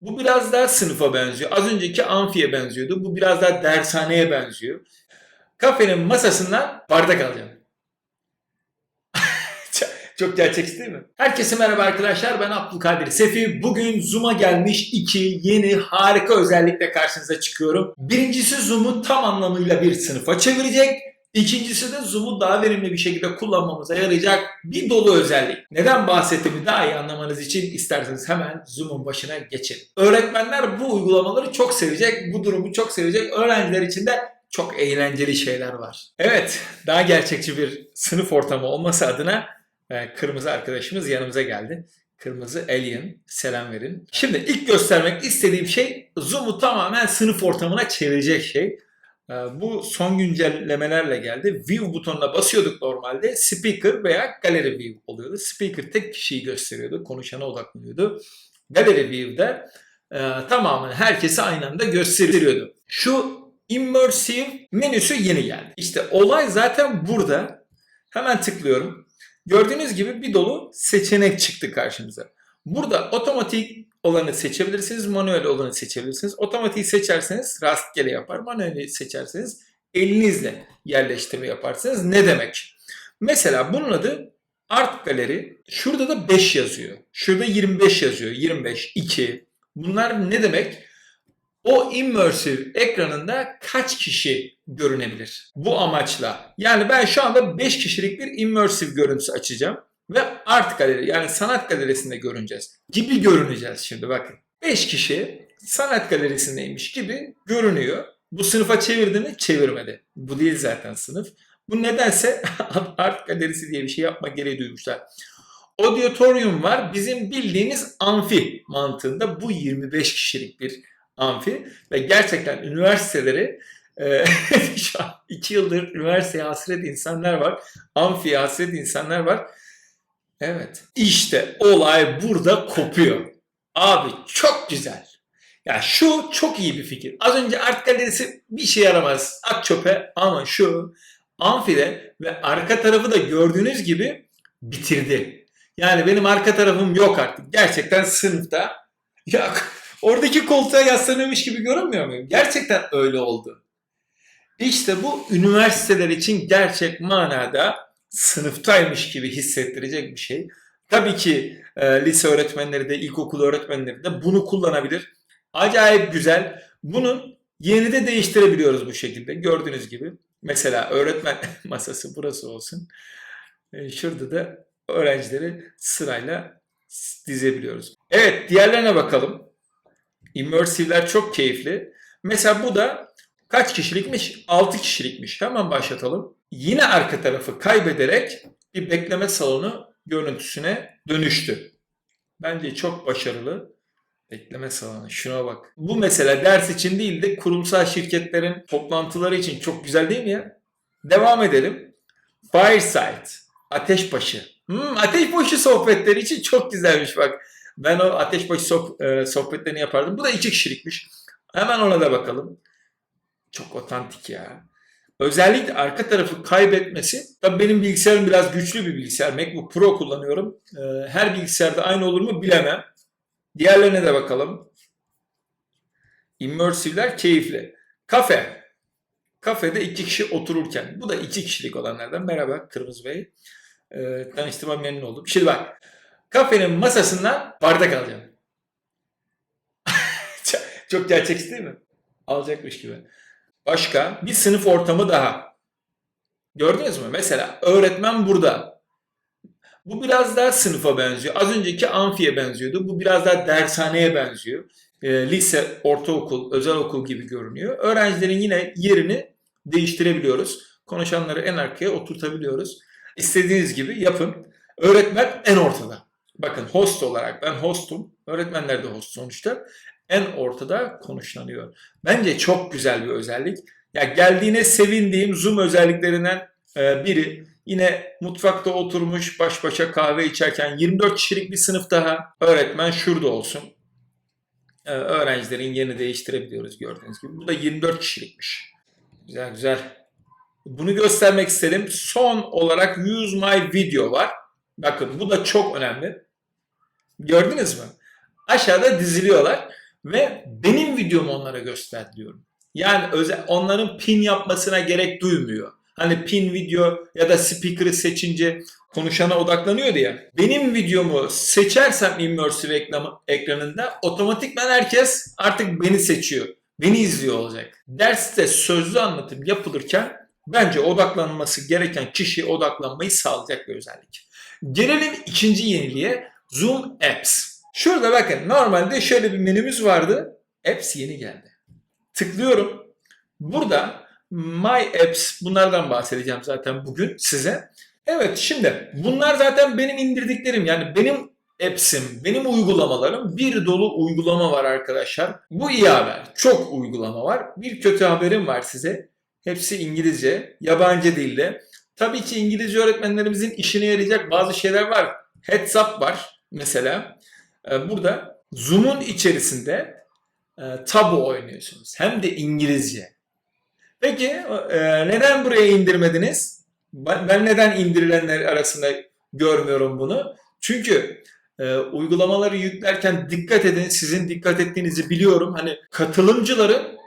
Bu biraz daha sınıfa benziyor. Az önceki amfiye benziyordu. Bu biraz daha dershaneye benziyor. Kafenin masasından bardak alacağım. Çok- gerçekçi değil mi? Herkese merhaba arkadaşlar. Ben Abdülkadir Sefi. Bugün Zoom'a gelmiş iki yeni harika özellikle karşınıza çıkıyorum. Birincisi Zoom'u tam anlamıyla bir sınıfa çevirecek. İkincisi de Zoom'u daha verimli bir şekilde kullanmamıza yarayacak bir dolu özellik. Neden bahsettiğimi daha iyi anlamanız için isterseniz hemen Zoom'un başına geçin. Öğretmenler bu uygulamaları çok sevecek, bu durumu çok sevecek. Öğrenciler için de çok eğlenceli şeyler var. Evet, daha gerçekçi bir sınıf ortamı olması adına e, kırmızı arkadaşımız yanımıza geldi. Kırmızı Alien, selam verin. Şimdi ilk göstermek istediğim şey Zoom'u tamamen sınıf ortamına çevirecek şey. Ee, Bu son güncellemelerle geldi. View butonuna basıyorduk normalde. Speaker veya Gallery View oluyordu. Speaker tek kişiyi gösteriyordu. Konuşana odaklanıyordu. Gallery View'de e, tamamen herkesi aynı anda gösteriyordu. Şu Immersive menüsü yeni geldi. İşte olay zaten burada. Hemen tıklıyorum. Gördüğünüz gibi bir dolu seçenek çıktı karşımıza. Burada otomatik olanı seçebilirsiniz, manuel olanı seçebilirsiniz. Otomatiği seçerseniz rastgele yapar, manueli seçerseniz elinizle yerleştirme yaparsınız. Ne demek? Mesela bunun adı Art Gallery. Şurada da 5 yazıyor. Şurada 25 yazıyor. 25, 2. Bunlar ne demek? O immersive ekranında kaç kişi görünebilir? Bu amaçla. Yani ben şu anda 5 kişilik bir immersive görüntüsü açacağım. Ve art galeri yani sanat galerisinde görüneceğiz. Gibi görüneceğiz şimdi bakın. 5 kişi sanat galerisindeymiş gibi görünüyor. Bu sınıfa çevirdi mi? Çevirmedi. Bu değil zaten sınıf. Bu nedense art galerisi diye bir şey yapma gereği duymuşlar. Auditorium var. Bizim bildiğimiz amfi mantığında bu 25 kişilik bir amfi ve gerçekten üniversiteleri e, şu 2 yıldır üniversiteye hasret insanlar var. Amfiye hasret insanlar var. Evet. İşte olay burada kopuyor. Abi çok güzel. Ya şu çok iyi bir fikir. Az önce art galerisi bir şey yaramaz. At çöpe ama şu amfide ve arka tarafı da gördüğünüz gibi bitirdi. Yani benim arka tarafım yok artık. Gerçekten sınıfta ya oradaki koltuğa yaslanıyormuş gibi görünmüyor muyum? Gerçekten öyle oldu. İşte bu üniversiteler için gerçek manada sınıftaymış gibi hissettirecek bir şey. Tabii ki e, lise öğretmenleri de, ilkokul öğretmenleri de bunu kullanabilir. Acayip güzel. Bunun yerini de değiştirebiliyoruz bu şekilde. Gördüğünüz gibi. Mesela öğretmen masası burası olsun. E, şurada da öğrencileri sırayla dizebiliyoruz. Evet diğerlerine bakalım. Immersive'ler çok keyifli. Mesela bu da kaç kişilikmiş? 6 kişilikmiş. Hemen başlatalım. Yine arka tarafı kaybederek bir bekleme salonu görüntüsüne dönüştü. Bence çok başarılı. Bekleme salonu. Şuna bak. Bu mesela ders için değil de kurumsal şirketlerin toplantıları için çok güzel değil mi ya? Devam edelim. Fireside. Ateşbaşı. Hmm, ateşbaşı sohbetleri için çok güzelmiş bak. Ben o ateşbaşı soh- e, sohbetlerini yapardım. Bu da iki kişilikmiş. Hemen ona da bakalım. Çok otantik ya. Özellikle arka tarafı kaybetmesi. Tabii benim bilgisayarım biraz güçlü bir bilgisayar. MacBook Pro kullanıyorum. Ee, Her bilgisayarda aynı olur mu bilemem. Diğerlerine de bakalım. Immersive'ler keyifli. Kafe. Kafede iki kişi otururken. Bu da iki kişilik olanlardan. Merhaba Kırmızı Bey. Ee, tanıştığıma memnun oldum. Şimdi bak. Kafenin masasından bardak alacağım. Çok gerçekçi değil mi? Alacakmış gibi. Başka bir sınıf ortamı daha. Gördünüz mü? Mesela öğretmen burada. Bu biraz daha sınıfa benziyor. Az önceki amfiye benziyordu. Bu biraz daha dershaneye benziyor. E, lise, ortaokul, özel okul gibi görünüyor. Öğrencilerin yine yerini değiştirebiliyoruz. Konuşanları en arkaya oturtabiliyoruz. İstediğiniz gibi yapın. Öğretmen en ortada. Bakın host olarak ben hostum. Öğretmenler de host sonuçta. En ortada konuşlanıyor. Bence çok güzel bir özellik. Ya geldiğine sevindiğim Zoom özelliklerinden e, biri. Yine mutfakta oturmuş baş başa kahve içerken 24 kişilik bir sınıf daha. Öğretmen şurada olsun. E, öğrencilerin yerini değiştirebiliyoruz gördüğünüz gibi. Bu da 24 kişilikmiş. Güzel güzel. Bunu göstermek istedim. Son olarak Use My Video var. Bakın bu da çok önemli. Gördünüz mü? Aşağıda diziliyorlar. Ve benim videomu onlara göster diyorum. Yani özel, onların pin yapmasına gerek duymuyor. Hani pin video ya da speaker'ı seçince konuşana odaklanıyor ya. Benim videomu seçersem immersive ekranı, ekranında otomatikman herkes artık beni seçiyor. Beni izliyor olacak. Derste sözlü anlatım yapılırken bence odaklanması gereken kişiye odaklanmayı sağlayacak bir özellik. Gelelim ikinci yeniliğe Zoom Apps. Şurada bakın normalde şöyle bir menümüz vardı. Apps yeni geldi. Tıklıyorum. Burada My Apps bunlardan bahsedeceğim zaten bugün size. Evet şimdi bunlar zaten benim indirdiklerim yani benim apps'im, benim uygulamalarım bir dolu uygulama var arkadaşlar. Bu iyi haber. Çok uygulama var. Bir kötü haberim var size. Hepsi İngilizce, yabancı dilde. Tabii ki İngilizce öğretmenlerimizin işine yarayacak bazı şeyler var. Heads up var mesela. Ee, Burada Zoom'un içerisinde e, tabu oynuyorsunuz. Hem de İngilizce. Peki e, neden buraya indirmediniz? Ben neden indirilenler arasında görmüyorum bunu? Çünkü e, uygulamaları yüklerken dikkat edin. Sizin dikkat ettiğinizi biliyorum. Hani katılımcıların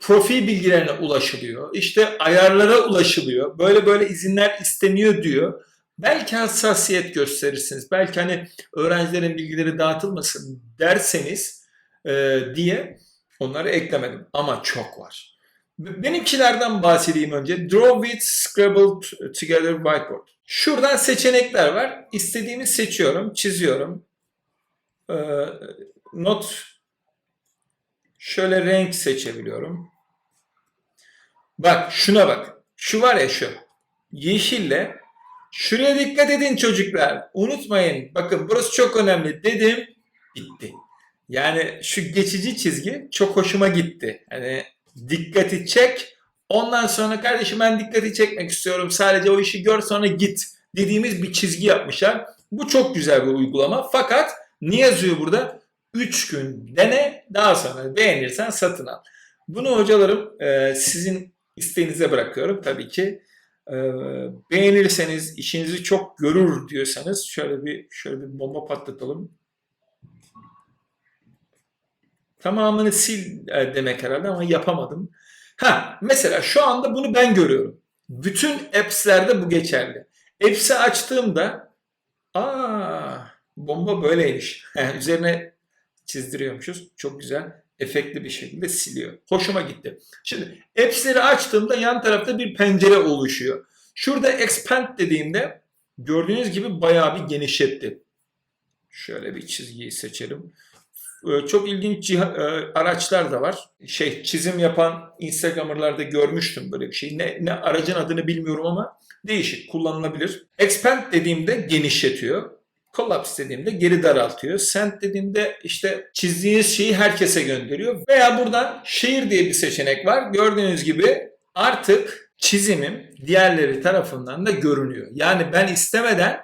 profil bilgilerine ulaşılıyor. İşte ayarlara ulaşılıyor. Böyle böyle izinler isteniyor diyor. Belki hassasiyet gösterirsiniz. Belki hani öğrencilerin bilgileri dağıtılmasın derseniz e, diye onları eklemedim. Ama çok var. Benimkilerden bahsedeyim önce. Draw with Scribble Together Whiteboard. Şuradan seçenekler var. İstediğimi seçiyorum, çiziyorum. Ee, not şöyle renk seçebiliyorum. Bak şuna bak. Şu var ya şu. Yeşille. Şuraya dikkat edin çocuklar. Unutmayın. Bakın burası çok önemli dedim. Bitti. Yani şu geçici çizgi çok hoşuma gitti. Hani dikkati çek. Ondan sonra kardeşim ben dikkati çekmek istiyorum. Sadece o işi gör sonra git dediğimiz bir çizgi yapmışlar. Bu çok güzel bir uygulama. Fakat ne yazıyor burada? 3 gün dene daha sonra beğenirsen satın al. Bunu hocalarım e, sizin isteğinize bırakıyorum. Tabii ki beğenirseniz işinizi çok görür diyorsanız şöyle bir şöyle bir bomba patlatalım. Tamamını sil e, demek herhalde ama yapamadım. Ha mesela şu anda bunu ben görüyorum. Bütün apps'lerde bu geçerli. Apps'i açtığımda aa bomba böyleymiş. Üzerine çizdiriyormuşuz. Çok güzel. Efektli bir şekilde siliyor. Hoşuma gitti. Şimdi apps'leri açtığımda yan tarafta bir pencere oluşuyor. Şurada expand dediğimde gördüğünüz gibi bayağı bir genişletti. Şöyle bir çizgiyi seçelim. Ee, Çok ilginç e, araçlar da var. Şey çizim yapan Instagram'larda görmüştüm böyle bir şey. Ne, ne aracın adını bilmiyorum ama değişik kullanılabilir. Expand dediğimde genişletiyor. Collapse dediğimde geri daraltıyor. Send dediğimde işte çizdiğiniz şeyi herkese gönderiyor. Veya buradan şehir diye bir seçenek var. Gördüğünüz gibi artık çizimim diğerleri tarafından da görünüyor. Yani ben istemeden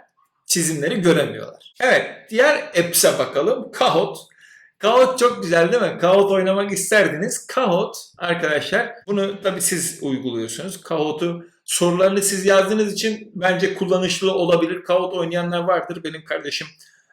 çizimleri göremiyorlar. Evet diğer apps'e bakalım. Kahoot. Kahoot çok güzel değil mi? Kahoot oynamak isterdiniz. Kahoot arkadaşlar bunu tabii siz uyguluyorsunuz. Kahoot'u sorularını siz yazdığınız için bence kullanışlı olabilir. Kahoot oynayanlar vardır. Benim kardeşim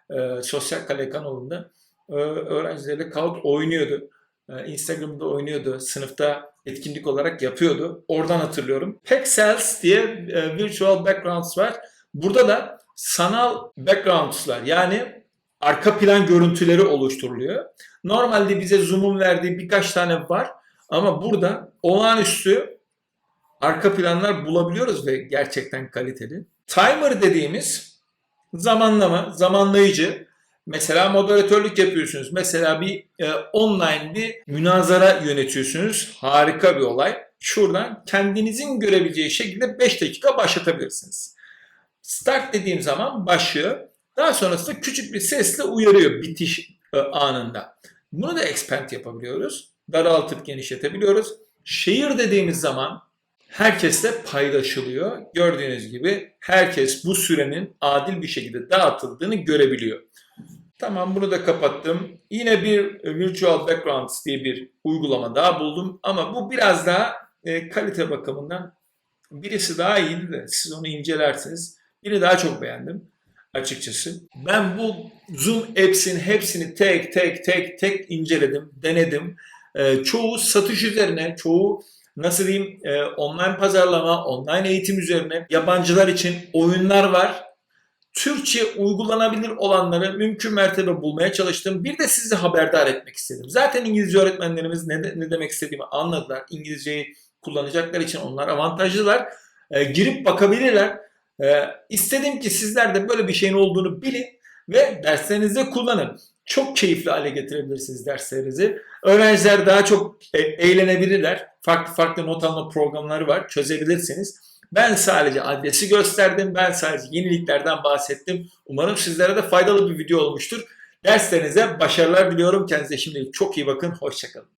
e, Sosyal Kale kanalında e, öğrencilerle Kahoot oynuyordu. E, Instagram'da oynuyordu. Sınıfta etkinlik olarak yapıyordu. Oradan hatırlıyorum. Pexels diye e, virtual backgrounds var. Burada da sanal backgrounds'lar yani arka plan görüntüleri oluşturuluyor. Normalde bize Zoom'un verdiği birkaç tane var ama burada olağanüstü arka planlar bulabiliyoruz ve gerçekten kaliteli. Timer dediğimiz zamanlama, zamanlayıcı. Mesela moderatörlük yapıyorsunuz. Mesela bir e, online bir münazara yönetiyorsunuz. Harika bir olay. Şuradan kendinizin görebileceği şekilde 5 dakika başlatabilirsiniz. Start dediğim zaman başlıyor. Daha sonrasında küçük bir sesle uyarıyor bitiş e, anında. Bunu da expand yapabiliyoruz. Daraltıp genişletebiliyoruz. Şehir dediğimiz zaman herkesle paylaşılıyor. Gördüğünüz gibi herkes bu sürenin adil bir şekilde dağıtıldığını görebiliyor. Tamam bunu da kapattım. Yine bir e, Virtual Backgrounds diye bir uygulama daha buldum. Ama bu biraz daha e, kalite bakımından birisi daha iyiydi de siz onu incelersiniz. Biri daha çok beğendim. Açıkçası. Ben bu Zoom Apps'in hepsini tek tek tek tek inceledim, denedim. Ee, çoğu satış üzerine, çoğu nasıl diyeyim e, online pazarlama, online eğitim üzerine yabancılar için oyunlar var. Türkçe uygulanabilir olanları mümkün mertebe bulmaya çalıştım. Bir de sizi haberdar etmek istedim. Zaten İngilizce öğretmenlerimiz ne, ne demek istediğimi anladılar. İngilizceyi kullanacaklar için onlar avantajlılar. Ee, girip bakabilirler. Ee, istedim ki sizler de böyle bir şeyin olduğunu bilin ve derslerinizde kullanın. Çok keyifli hale getirebilirsiniz derslerinizi. Öğrenciler daha çok e, eğlenebilirler. Farklı farklı not alma programları var. Çözebilirsiniz. Ben sadece adresi gösterdim. Ben sadece yeniliklerden bahsettim. Umarım sizlere de faydalı bir video olmuştur. Derslerinize başarılar diliyorum. Kendinize şimdilik çok iyi bakın. Hoşçakalın.